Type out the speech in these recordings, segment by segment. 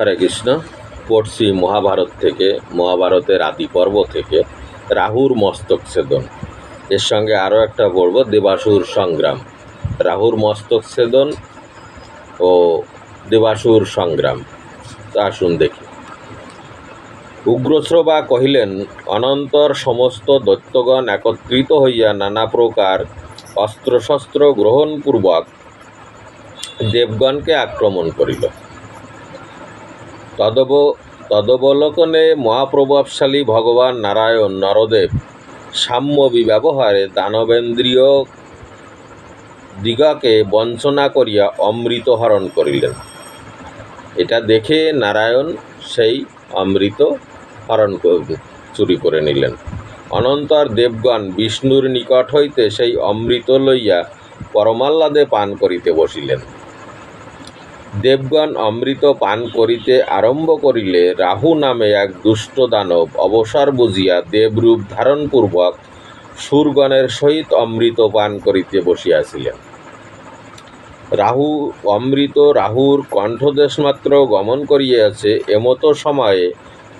হরে কৃষ্ণ পড়ছি মহাভারত থেকে, মহাভারতের আদি পর্ব থেকে, রাহুর মস্তক ছেদন। এর সঙ্গে আরও একটা পর্ব, দেবাসুর সংগ্রাম। রাহুর মস্তক ছেদন ও দেবাসুর সংগ্রাম। তা আসুন দেখি। উগ্রশ্রবা কহিলেন, অনন্তর সমস্ত দৈত্যগণ একত্রিত হইয়া নানা প্রকার অস্ত্রশস্ত্র গ্রহণপূর্বক দেবগণকে আক্রমণ করিল। তদব, তদবলোকনে মহাপ্রভাবশালী ভগবান নারায়ণ নরদেব। সাম্য বিব্যবহারে দানবেন্দ্রীয় দিগাকে বঞ্চনা করিয়া অমৃত হরণ করিলেন। এটা দেখে নারায়ণ সেই অমৃত হরণ চুরি করে নিলেন। অনন্তর দেবগণ বিষ্ণুর নিকট হইতে সেই অমৃত লইয়া পরমাল্লাদে পান করিতে বসিলেন। দেবগণ অমৃত পান করিতে আরম্ভ করিলে রাহু নামে এক দুষ্ট দানব অবসর বুঝিয়া দেবরূপ ধারণপূর্বক সুরগণের সহিত অমৃত পান করিতে বসিয়াছিলেন। রাহু, অমৃত রাহুর কণ্ঠদেশমাত্র গমন করিয়াছে এমতো সময়ে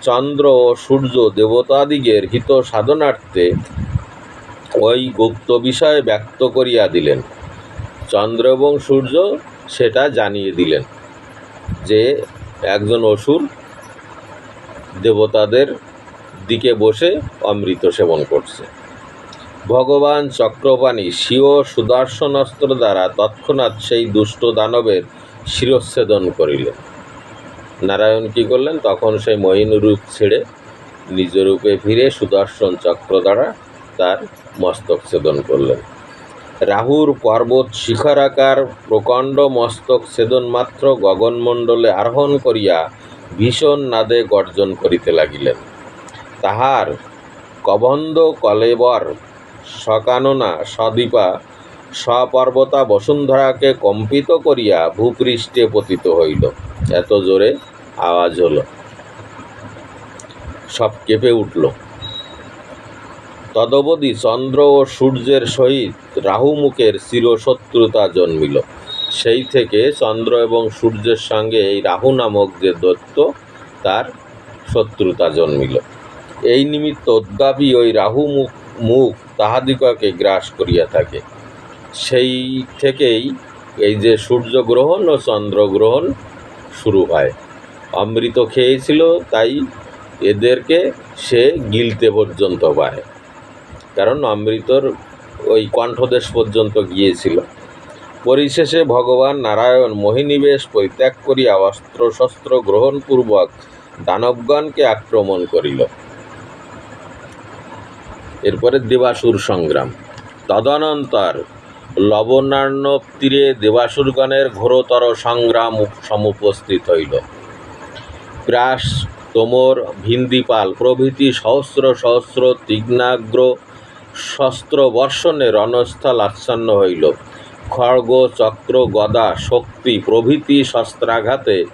চন্দ্র ও সূর্য দেবতাদিগের হিত সাধনার্থে ওই গুপ্ত বিষয় ব্যক্ত করিয়া দিলেন। চন্দ্র এবং সূর্য সেটা জানিয়ে দিলেন যে একজন অসুর দেবতাদের দিকে বসে অমৃত সেবন করছে। ভগবান চক্রপাণি স্বীয় সুদর্শন অস্ত্র দ্বারা তৎক্ষণাৎ সেই দুষ্ট দানবের শিরচ্ছেদন করিলেন। নারায়ণ কি করলেন? তখন সেই মহিন রূপ ছেড়ে নিজ রূপে ফিরে সুদর্শন চক্র দ্বারা তার মস্তক ছেদন করলেন। রাহুর পর্বত শিখরাকার প্রকাণ্ড মস্তক ছেদন মাত্র গগনমণ্ডলে আরোহণ করিয়া ভীষণ নাদে গর্জন করিতে লাগিলেন। তাহার কবন্ধ কলেবর সকাননা সদীপা সপর্বতা বসুন্ধরাকে কম্পিত করিয়া ভূপৃষ্ঠে পতিত হইল। এত জোরে আওয়াজ হলো। সব কেঁপে উঠল। তদবধি চন্দ্র ও সূর্যের সহিত রাহুমুখের চিরশত্রুতা জন্মিল। সেই থেকে চন্দ্র এবং সূর্যের সঙ্গে এই রাহু নামক যে দৈত্য, তার শত্রুতা জন্মিল। এই নিমিত্ত অদ্যাপি ওই রাহু মুখ মুখ তাহাদিগকে গ্রাস করিয়া থাকে। সেই থেকেই এই যে সূর্যগ্রহণ ও চন্দ্রগ্রহণ শুরু হয়। অমৃত খেয়েছিল, তাই এদেরকে সে গিলতে পর্যন্ত পায় কারণ অমৃতর ওই কণ্ঠদেশ পর্যন্ত গিয়েছিল। পরিশেষে ভগবান নারায়ণ মোহিনীবেশ পরিত্যাগ করিয়া অস্ত্র শস্ত্র গ্রহণপূর্বক দানবগণকে আক্রমণ করিল। এরপরে দেবাসুর সংগ্রাম। তদনন্তর লবণার্ণব তীরে দেবাসুরগণের ঘোরতর সংগ্রাম সমুপস্থিত হইল। প্রাস, তোমর, ভিন্দিপাল প্রভৃতি সহস্র সহস্র তীক্ষ্ণাগ্র শস্ত্র বর্ষণে রণস্থল আচ্ছন্ন হইল। খড়গ, চক্র, গদা, শক্তি, প্রভৃতি শস্ত্রাঘাতে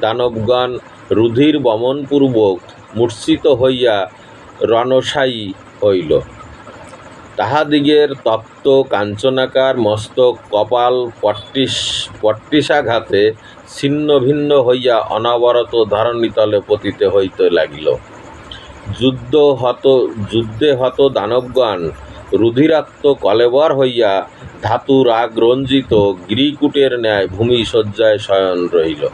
দানবগণ রুধির বমনপূর্বক মূর্ছিত হইয়া রণশায়ী হইল। তাহাদিগের তপ্ত, কাঞ্চনাকার মস্তক, কপাল পট্টিস পট্টিসাঘাতে ছিন্ন ভিন্ন হইয়া অনবরত ধরণীতলে পতিত হইতে লাগিল। যুদ্ধ হত, যুদ্ধে হত দানবগণ। রুধিরাক্ত কলেবর হইয়া ধাতু রাগ রঞ্জিত গিরিকুটের ন্যায় ভূমি শয্যায় শয়ন রহিল।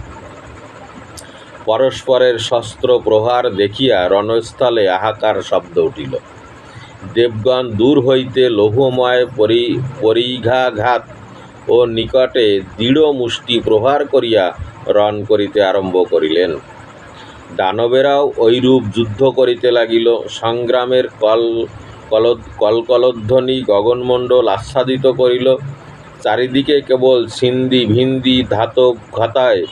পরস্পরের শস্ত্র প্রহার দেখিয়া রণস্থলে আহাকার শব্দ উঠিল। দেবগণ দূর হইতে লৌহময় পরি, পরিঘাঘাত ও নিকটে দৃঢ় মুষ্টি প্রহার করিয়া রণ করিতে আরম্ভ করিলেন। দানবেরাও ঐরূপ যুদ্ধ করিতে লাগিল। সংগ্রামের কল কল কলকলধ্বনি গগনমণ্ডল আচ্ছাদিত করিল। চারিদিকে কেবল সিন্ধি, ভিন্দি, ধাতব ঘাতায়,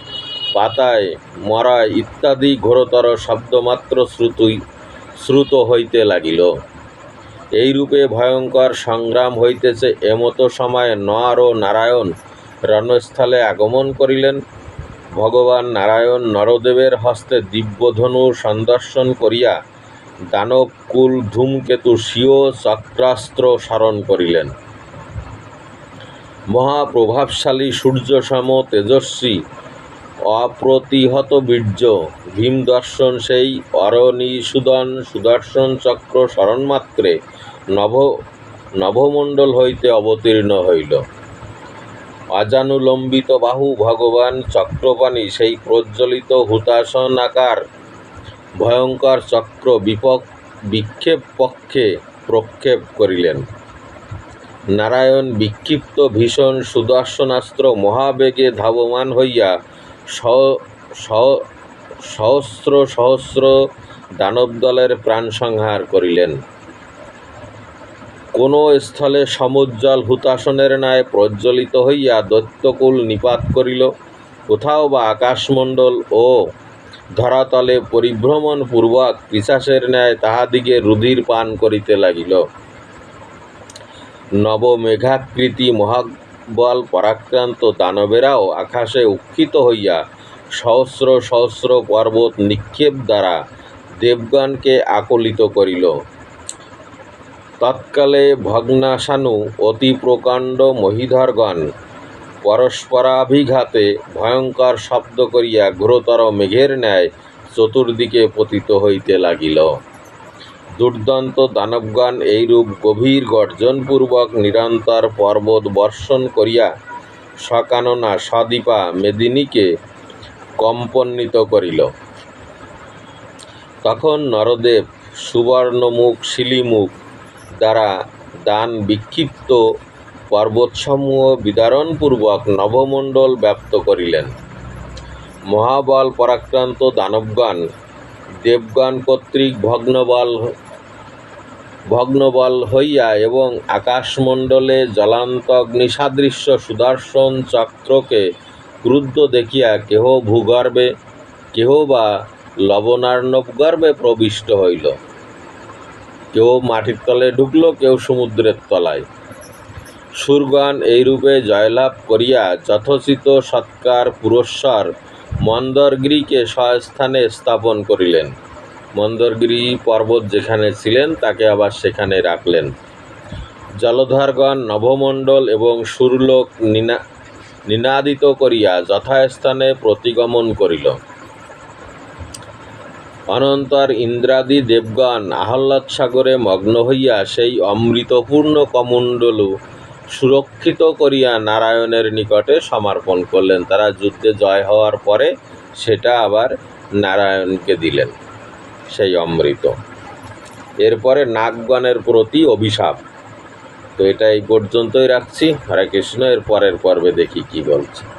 পাতায়, মরায় ইত্যাদি ঘোরতর শব্দমাত্র শ্রুতুই শ্রুত হইতে লাগিল। এইরূপে ভয়ঙ্কর সংগ্রাম হইতেছে। এমতো সময়ে নর ও নারায়ণ রণস্থলে আগমন করিলেন। ভগবান নারায়ণ নরদেবের হস্তে দিব্যধনু সন্দর্শন করিয়া দানবকুল ধূমকেতু স্বীয় চক্রাস্ত্র স্মরণ করিলেন। মহাপ্রভাবশালী সূর্যসম তেজস্বী অপ্রতিহত বীর্য, ভীম দর্শন সেই অরনিসুদন সুদর্শন চক্র স্মরণমাত্রে নভ নভমণ্ডল হইতে অবতীর্ণ হইল। অজানুলম্বিত বাহু ভগবান চক্রপাণি সেই প্রজ্বলিত হুতাসনাকার ভয়ঙ্কর চক্র বিপক বিক্ষেপ পক্ষে প্রক্ষেপ করিলেন। নারায়ণ বিক্ষিপ্ত ভীষণ সুদর্শনাস্ত্র মহাবেগে ধাবমান হইয়া সহস্র সহস্র দানবদলের প্রাণ সংহার করিলেন। কোনো স্থলে সমুজ্জ্বল হুতাসনের ন্যায় প্রজ্জ্বলিত হইয়া দৈত্যকুল নিপাত করিল। কোথাও বা আকাশমণ্ডল ও ধরাতলে পরিভ্রমণ পূর্বক পিশাচের ন্যায় তাহাদিগে রুধির পান করিতে লাগিল। নবমেঘাকৃতি মহাবল পরাক্রান্ত দানবেরাও আকাশে উক্ষিত হইয়া সহস্র সহস্র পর্বত নিক্ষেপ দ্বারা দেবগণকে আকলিত করিল। তৎকালে ভগ্নাশানু অতি প্রকাণ্ড মহিধরগণ পরস্পরাভিঘাতে ভয়ঙ্কর শব্দ করিয়া ঘোরতর মেঘের ন্যায় চতুর্দিকে পতিত হইতে লাগিল। দুর্দান্ত দানবগণ এইরূপ গভীর গর্জনপূর্বক নিরন্তর পর্বত বর্ষণ করিয়া সকাননা সদীপা মেদিনীকে কম্পন্বিত করিল। তখন নরদেব সুবর্ণমুখ, শিলিমুখ দ্বারা দান বিক্ষিপ্ত পর্বতসমূহ বিদারণপূর্বক নভমণ্ডল ব্যাপ্ত করিলেন। মহাবল পরাক্রান্ত দানবগণ, দেবগণ কর্তৃক ভগ্নবল ভগ্নবল হইয়া এবং আকাশমণ্ডলে জ্বলান্ত অগ্নিসাদৃশ্য সুদর্শন চক্রকে ক্রুদ্ধ দেখিয়া কেহ ভূগর্ভে, কেহ বা লবণার্ণব গর্ভে প্রবিষ্ট হইল। কেউ মাটির তলে ঢুকলো, কেউ সমুদ্রের তলায়। সুরগণ এইরূপে জয়লাভ করিয়া যথোচিত সৎকার, পুরস্কার, মন্দরগিরিকে স্বস্থানে স্থাপন করিলেন। মন্দরগিরি পর্বত যেখানে ছিলেন, তাকে আবার সেখানে রাখলেন। জলধরগণ, নভমণ্ডল এবং সুরলোক নিনা, নিনাদিত করিয়া যথাস্থানে প্রতিগমন করিল। অনন্তর ইন্দ্রাদি দেবগণ আহ্লাদ সাগরে মগ্ন হইয়া সেই অমৃতপূর্ণ কমণ্ডলু সুরক্ষিত করিয়া নারায়ণের নিকটে সমর্পণ করলেন। তারা যুদ্ধে জয় হওয়ার পরে সেটা আবার নারায়ণকে দিলেন, সেই অমৃত। এরপরে নাগগণের প্রতি অভিশাপ। তো এটা এই পর্যন্তই রাখছি। হরে কৃষ্ণ, এর পরের পর্বে দেখি কি বলছে।